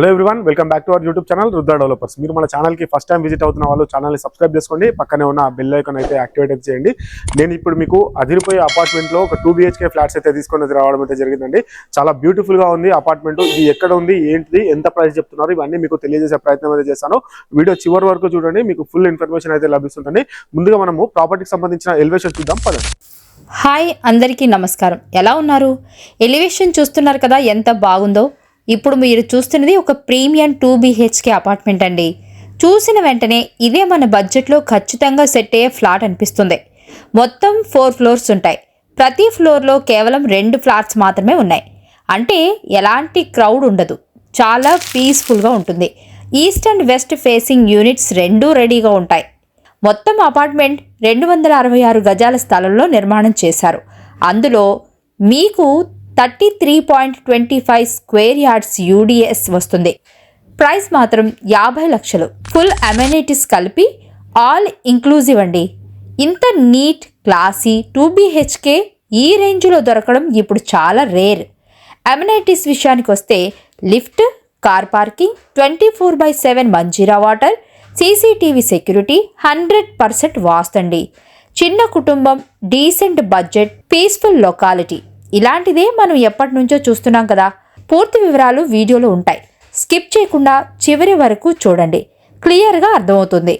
Hello everyone welcome back to our YouTube channel Rudra developers మీరు మన ఛానల్కి first time visit అవుతున్న వాళ్ళు ఛానల్ని సబ్స్క్రైబ్ చేసుకోండి. పక్కనే ఉన్న బెల్ ఐకాన్ అయితే యాక్టివేట్ చేయండి. నేను ఇప్పుడు మీకు అదిరిపోయే అపార్ట్మెంట్లో ఒక టూ బిహెచ్కే ఫ్లాట్స్ అయితే తీసుకొని అయితే రావడం అయితే జరిగిందండి. చాలా బ్యూటిఫుల్గా ఉంది అపార్ట్మెంట్ ఇది ఎక్కడ ఉంది ఏంటిది ఎంత ప్రైస్ చెప్తున్నారు ఇవన్నీ మీకు తెలియజేసే ప్రయత్నం అయితే చేస్తాను వీడియో చివరి వరకు చూడండి మీకు ఫుల్ ఇన్ఫర్మేషన్ అయితే లభిస్తుందండి. ముందుగా మనము ప్రాపర్టీకి సంబంధించిన ఎలివేషన్ చూద్దాం పదండి. హాయ్ అందరికీ నమస్కారం. ఎలా ఉన్నారు? ఎలివేషన్ చూస్తున్నారు కదా ఎంత బాగుందో? ఇప్పుడు మీరు చూస్తున్నది ఒక ప్రీమియం టూ బీహెచ్కే అపార్ట్మెంట్ అండి. చూసిన వెంటనే ఇదే మన బడ్జెట్లో ఖచ్చితంగా సెట్ అయ్యే ఫ్లాట్ అనిపిస్తుంది. మొత్తం ఫోర్ ఫ్లోర్స్ ఉంటాయి. ప్రతి ఫ్లోర్లో కేవలం రెండు ఫ్లాట్స్ మాత్రమే ఉన్నాయి. అంటే ఎలాంటి క్రౌడ్ ఉండదు. చాలా పీస్ఫుల్గా ఉంటుంది. East and west facing units రెండూ రెడీగా ఉంటాయి. మొత్తం అపార్ట్మెంట్ రెండు వందల అరవై ఆరు గజాల స్థలంలో నిర్మాణం చేశారు. అందులో మీకు thirty three point twenty five square yards UDS వస్తుంది. ప్రైస్ మాత్రం యాభై లక్షలు. ఫుల్ అమెనిటీస్ కలిపి ఆల్ ఇంక్లూజివ్ అండి. ఇంత నీట్ క్లాసీ టూ బీహెచ్కే ఈ రేంజ్లో దొరకడం ఇప్పుడు చాలా రేర్. అమెనిటీస్ విషయానికి వస్తే lift car parking twenty four by seven Manjira water CCTV security hundred percent వాస్తండి చిన్న కుటుంబం డీసెంట్ బడ్జెట్ పీస్ఫుల్ లొకాలిటీ. ఇలాంటిదే మనం ఎప్పటి నుంచో చూస్తున్నాం కదా. పూర్తి వివరాలు వీడియోలో ఉంటాయి. స్కిప్ చేయకుండా చివరి వరకు చూడండి. క్లియర్గా అర్థమవుతుంది.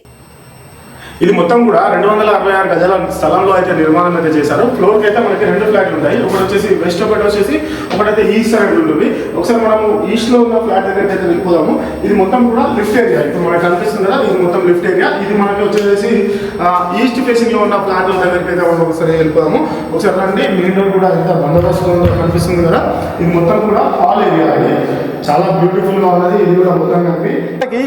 ఇది మొత్తం కూడా రెండు వందల అరవై ఆరు గజాల స్థలంలో అయితే నిర్మాణం అయితే చేశారు. ఫ్లోర్కి అయితే మనకి రెండు ఫ్లాట్లు ఉంటాయి. ఒకటి వచ్చేసి వెస్ట్ ఒకటి వచ్చేసి ఒకటైతే ఈస్ట్ సైడ్ ఉంటుంది ఒకసారి మనము ఈస్ట్లో ఉన్న ఫ్లాట్ దగ్గర అయితే వెళ్ళిపోదాము. ఇది మొత్తం కూడా లిఫ్ట్ ఏరియా. ఇప్పుడు మనకు కనిపిస్తుంది కదా ఇది మొత్తం లిఫ్ట్ ఏరియా. ఇది మనకి వచ్చేసి ఈస్ట్ ఫేసింగ్లో ఉన్న ఫ్లాట్ దగ్గరికి అయితే మనం ఒకసారి వెళ్ళిపోదాము. ఒకసారి రండి. మెయిన్ రోడ్ కూడా ఎంత బందోబస్తు కనిపిస్తుంది కదా. ఇది మొత్తం కూడా హాల్ ఏరియా అది చాలా బ్యూటిఫుల్గా ఉన్నది. ఇది కూడా మొత్తం కలిపి.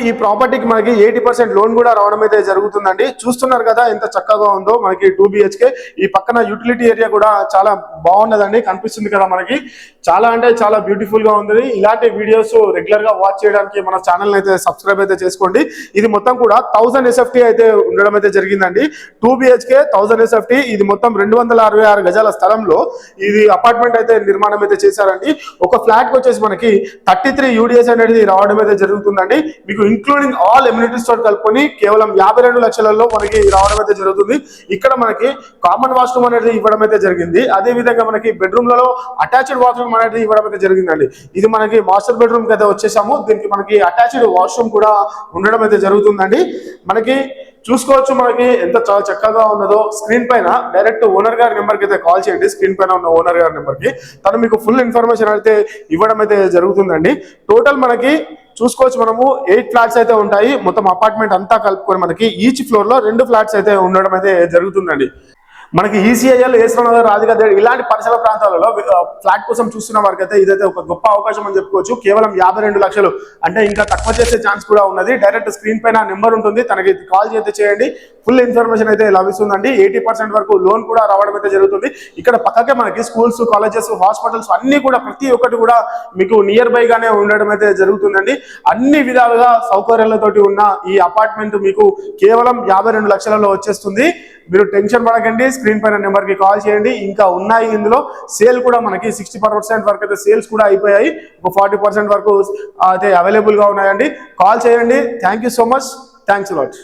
ఈ ప్రాపర్టీకి మనకి ఎయిటీ పర్సెంట్ లోన్ కూడా రావడం అయితే జరుగుతుందండి. చూస్తున్నారు కదా ఎంత చక్కగా ఉందో మనకి టూ బిహెచ్కే ఈ పక్కన యూటిలిటీ ఏరియా కూడా చాలా బాగున్నదండి కనిపిస్తుంది కదా మనకి. చాలా అంటే చాలా బ్యూటిఫుల్గా ఉంది ఇలాంటి వీడియోస్ రెగ్యులర్గా వాచ్ చేయడానికి మన ఛానల్ అయితే సబ్స్క్రైబ్ అయితే చేసుకోండి. ఇది మొత్తం కూడా థౌసండ్ ఎస్ఎఫ్టీ అయితే ఉండడం అయితే జరిగిందండి. టూ బిహెచ్కే థౌసండ్ ఎస్ఎఫ్టీ ఇది మొత్తం రెండు వందల అరవై ఆరు గజాల స్థలంలో ఇది అపార్ట్మెంట్ అయితే నిర్మాణం అయితే చేశారండి. ఒక ఫ్లాట్కి వచ్చేసి మనకి థర్టీ త్రీ యూడిఎస్ అనేది రావడం అయితే జరుగుతుందండి. మీకు ఇంక్లూడింగ్ ఆల్ ఎమ్యూనిటీస్ తోటి కలుపుకొని కేవలం యాభై రెండు లక్షలలో మనకి రావడం అయితే జరుగుతుంది. ఇక్కడ మనకి కామన్ వాష్రూమ్ అనేది ఇవ్వడం అయితే జరిగింది. అదే విధంగా మనకి బెడ్రూమ్లలో అటాచ్డ్ బాత్రూమ్ అనేది ఇవ్వడం అయితే జరిగిందండి. ఇది మనకి మాస్టర్ బెడ్రూమ్కి అయితే వచ్చేసాము. దీనికి మనకి అటాచ్డ్ వాష్రూమ్ కూడా ఉండడం అయితే జరుగుతుందండి. మనకి చూసుకోవచ్చు మనకి ఎంత చాలా చక్కగా ఉన్నదో స్క్రీన్ పైన డైరెక్ట్ ఓనర్ గారి నెంబర్ అయితే కాల్ చేయండి. స్క్రీన్ పైన ఉన్న ఓనర్ గారి నెంబర్కి. తను మీకు ఫుల్ ఇన్ఫర్మేషన్ అయితే ఇవ్వడం అయితే జరుగుతుందండి. టోటల్ మనకి చూసుకోవచ్చు మనము ఎయిట్ ఫ్లాట్స్ అయితే ఉంటాయి. మొత్తం అపార్ట్మెంట్ అంతా కలుపుకొని మనకి ఈచ్ ఫ్లోర్లో రెండు ఫ్లాట్స్ అయితే ఉండడం అయితే జరుగుతుందండి. మనకి ఈసీఐఎల్ నగర్ రాధికా దేవి ఇలాంటి పరిసర ప్రాంతాలలో ఫ్లాట్ కోసం చూస్తున్న వారికి అయితే ఇదైతే ఒక గొప్ప అవకాశం అని చెప్పుకోవచ్చు. కేవలం యాభై రెండు లక్షలు. అంటే ఇంకా తక్కువ చేసే ఛాన్స్ కూడా ఉన్నది. డైరెక్ట్ స్క్రీన్ పైన నెంబర్ ఉంటుంది. తనకి కాల్ చేస్తే చేయండి. ఫుల్ ఇన్ఫర్మేషన్ అయితే లభిస్తుందండి. ఎయిటీ పర్సెంట్ వరకు లోన్ కూడా రావడం అయితే జరుగుతుంది. ఇక్కడ పక్కకే మనకి స్కూల్స్ కాలేజెస్ హాస్పిటల్స్ అన్ని కూడా ప్రతి ఒక్కటి కూడా మీకు నియర్ బై గానే ఉండడం అయితే జరుగుతుందండి. అన్ని విధాలుగా సౌకర్యాలతోటి ఉన్న ఈ అపార్ట్మెంట్ మీకు కేవలం యాభై రెండు లక్షలలో వచ్చేస్తుంది. మీరు టెన్షన్ పడకండి. స్క్రీన్ పైన నెంబర్కి కాల్ చేయండి. ఇంకా ఉన్నాయి ఇందులో. సేల్ కూడా మనకి సిక్స్టీ పర్సెంట్ వరకు అయితే సేల్స్ కూడా అయిపోయాయి. ఒక ఫార్టీ పర్సెంట్ వరకు అయితే అవైలబుల్గా ఉన్నాయండి. కాల్ చేయండి. Thank you so much thanks lot